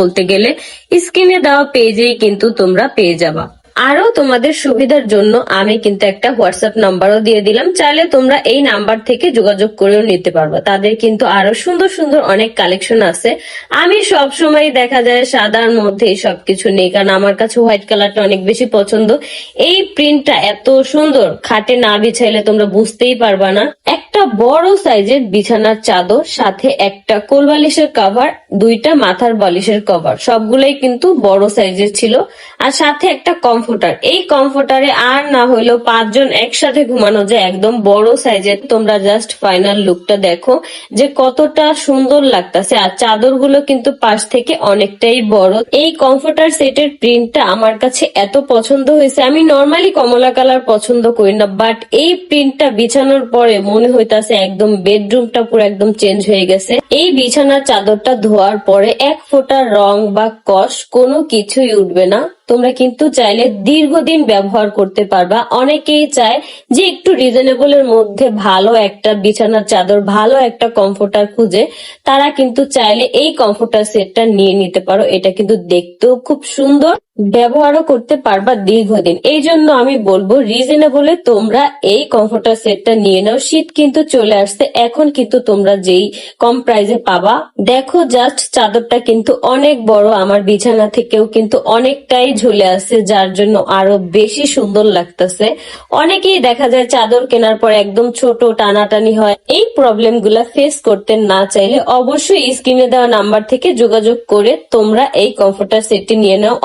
বলতে গেলে, স্ক্রিনে দেওয়া পেজেই কিন্তু তোমরা পেয়ে যাবা। আরও তোমাদের সুবিধার জন্য আমি কিন্তু একটা হোয়াটসঅ্যাপ নাম্বারও দিয়ে দিলাম। চাইলে তোমরা এই নাম্বার থেকে যোগাযোগ করেও নিতে পারবা। তাদের কিন্তু আরও সুন্দর সুন্দর অনেক কালেকশন আছে। আমি সব সময় দেখা যায় সাদার মধ্যে সবকিছু নেই, কারণ আমার কাছে হোয়াইট কালারটা অনেক বেশি পছন্দ। এই প্রিন্টটা এত সুন্দর, খাটে না বিছাইলে তোমরা বুঝতেই পারবা না। একটা বড় সাইজের বিছানার চাদর, সাথে একটা কোল বালিশের কভার দুইটা মাথার বালিশের কভার সবগুলোই কিন্তু বড় সাইজের ছিল। আর সাথে একটা কমফোর্টার এই কমফোর্টারে আর না হইলেও পাঁচজন একসাথে ঘুমানো যায়। একদম বড় সাইজের। তোমরা জাস্ট ফাইনাল লুকটা দেখো যে কতটা সুন্দর লাগতাছে। আর চাদরগুলো কিন্তু পাশ থেকে অনেকটাই বড়। এই কমফোর্টার সেটের প্রিন্টটা আমার কাছে এত পছন্দ হয়েছে। আমি নর্মালি কমলা কালার পছন্দ করি না বাট এই প্রিন্টটা বিছানোর পরে মনে হইতাছে, একদম বেডরুমটা পুরো একদম চেঞ্জ হয়ে গেছে। এই বিছানার চাদরটা ধোয়ার পরে এক ফোঁটা রং বা কষ কোনো কিছুই উঠবে না। তোমরা কিন্তু চাইলে দীর্ঘদিন ব্যবহার করতে পারবা। অনেকেই চায় যে একটু রিজনেবল এর মধ্যে ভালো একটা বিছানার চাদর, ভালো একটা কমফোর্টার খুঁজে। তারা কিন্তু চাইলে এই কমফোর্টার সেটটা নিয়ে নিতে পারো। এটা কিন্তু দেখতেও খুব সুন্দর। ব্যবহারও করতে পারবা দীর্ঘদিন। এই জন্য আমি বলব রিজনেবলে তোমরা এই কমফোর্টার সেটটা নিয়ে নাও। শীত কিন্তু চলে আসছে। এখন কিন্তু তোমরা যেই কম প্রাইসে পাবা। দেখো জাস্ট চাদরটা কিন্তু অনেক বড়। আমার বিছানা থেকেও কিন্তু অনেকটাই ঝুলে আছে, যার জন্য আরও বেশি সুন্দর লাগতেছে। অনেকেই দেখা যায় চাদর কেনার পর একদম ছোট টানাটানি হয়। এই প্রবলেমগুলা ফেস করতে না চাইলে অবশ্যই স্ক্রিনে দেওয়া নাম্বার থেকে যোগাযোগ করে তোমরা এই কমফোর্টার সেটটি নিয়ে নাও।